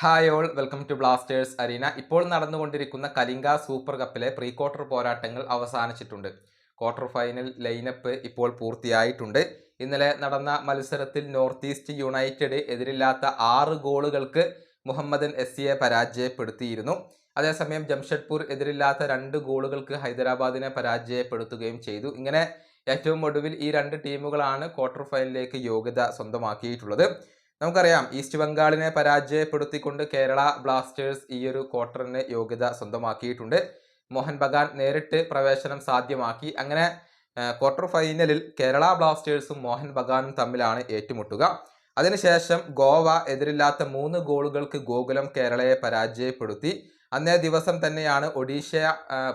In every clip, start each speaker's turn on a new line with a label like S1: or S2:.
S1: Hi all welcome to Blasters arena ഇപ്പോൾ നടന്നുകൊണ്ടിരിക്കുന്ന Kalinga super കപ്പിലെ പ്രീ ക്വാർട്ടർ പോരാട്ടങ്ങൾ അവസാനിച്ചിട്ടുണ്ട്. ക്വാർട്ടർ ഫൈനൽ ലൈനപ്പ് ഇപ്പോൾ പൂർത്തിയായിട്ടുണ്ട്. ഇന്നലെ നടന്ന മത്സരത്തിൽ നോർത്ത് ഈസ്റ്റ് യുണൈറ്റഡ് എതിരില്ലാത്ത ആറ് ഗോളുകൾക്ക് മുഹമ്മദൻ എസ് സിയെ പരാജയപ്പെടുത്തിയിരുന്നു. അതേസമയം ജംഷഡ്പൂർ എതിരില്ലാത്ത രണ്ട് ഗോളുകൾക്ക് ഹൈദരാബാദിനെ പരാജയപ്പെടുത്തുകയും ചെയ്തു. ഇങ്ങനെ ഏറ്റവും ഒടുവിൽ ഈ രണ്ട് ടീമുകളാണ് ക്വാർട്ടർ ഫൈനലിലേക്ക് യോഗ്യത സ്വന്തമാക്കിയിട്ടുള്ളത്. നമുക്കറിയാം ഈസ്റ്റ് ബംഗാളിനെ പരാജയപ്പെടുത്തിക്കൊണ്ട് കേരള ബ്ലാസ്റ്റേഴ്സ് ഈ ഒരു ക്വാർട്ടറിന് യോഗ്യത സ്വന്തമാക്കിയിട്ടുണ്ട്. മോഹൻ ബഗാൻ നേരിട്ട് പ്രവേശനം സാധ്യമാക്കി. അങ്ങനെ ക്വാർട്ടർ ഫൈനലിൽ കേരള ബ്ലാസ്റ്റേഴ്സും മോഹൻ ബഗാനും തമ്മിലാണ് ഏറ്റുമുട്ടുക. അതിനുശേഷം ഗോവ എതിരില്ലാത്ത മൂന്ന് ഗോളുകൾക്ക് ഗോകുലം കേരളയെ പരാജയപ്പെടുത്തി. അന്നേ ദിവസം തന്നെയാണ് ഒഡീഷ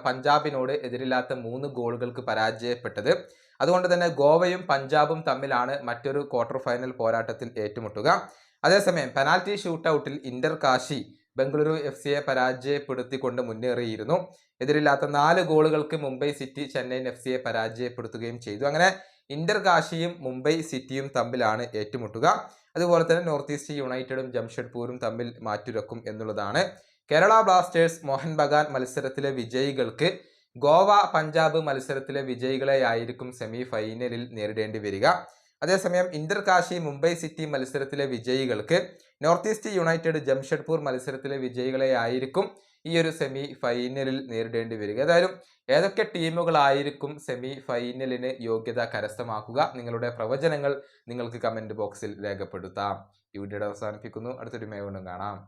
S1: പഞ്ചാബിനോട് എതിരില്ലാത്ത മൂന്ന് ഗോളുകൾക്ക് പരാജയപ്പെട്ടത്. അതുകൊണ്ട് തന്നെ ഗോവയും പഞ്ചാബും തമ്മിലാണ് മറ്റൊരു ക്വാർട്ടർ ഫൈനൽ പോരാട്ടത്തിൽ ഏറ്റുമുട്ടുക. അതേസമയം പെനാൽറ്റി ഷൂട്ടൌട്ടിൽ ഇന്റർ കാശി ബംഗളൂരു എഫ് സിയെ പരാജയപ്പെടുത്തിക്കൊണ്ട് മുന്നേറിയിരുന്നു. എതിരില്ലാത്ത നാല് ഗോളുകൾക്ക് മുംബൈ സിറ്റി ചെന്നൈയിൻ എഫ് സിയെ പരാജയപ്പെടുത്തുകയും ചെയ്തു. അങ്ങനെ ഇന്റർ കാശിയും മുംബൈ സിറ്റിയും തമ്മിലാണ് ഏറ്റുമുട്ടുക. അതുപോലെ തന്നെ നോർത്ത് ഈസ്റ്റ് യുണൈറ്റഡും ജംഷഡ്പൂരും തമ്മിൽ മാറ്റുരക്കും എന്നുള്ളതാണ്. കേരള ബ്ലാസ്റ്റേഴ്സ് മോഹൻ ബഗാൻ മത്സരത്തിലെ വിജയികൾക്ക് ഗോവ പഞ്ചാബ് മത്സരത്തിലെ വിജയികളെയായിരിക്കും സെമി ഫൈനലിൽ നേരിടേണ്ടി വരിക. അതേസമയം ഇന്റർ കാശി മുംബൈ സിറ്റി മത്സരത്തിലെ വിജയികൾക്ക് നോർത്ത് ഈസ്റ്റ് യുണൈറ്റഡ് ജംഷഡ്പൂർ മത്സരത്തിലെ വിജയികളെയായിരിക്കും ഈ ഒരു സെമി ഫൈനലിൽ നേരിടേണ്ടി വരിക. ഏതായാലും ഏതൊക്കെ ടീമുകളായിരിക്കും സെമി ഫൈനലിന് യോഗ്യത കരസ്ഥമാക്കുക? നിങ്ങളുടെ പ്രവചനങ്ങൾ നിങ്ങൾക്ക് കമന്റ് ബോക്സിൽ രേഖപ്പെടുത്താം. ഈ വീഡിയോ അവസാനിപ്പിക്കുന്നു. അടുത്തൊരു മേ വീണ്ടും കാണാം.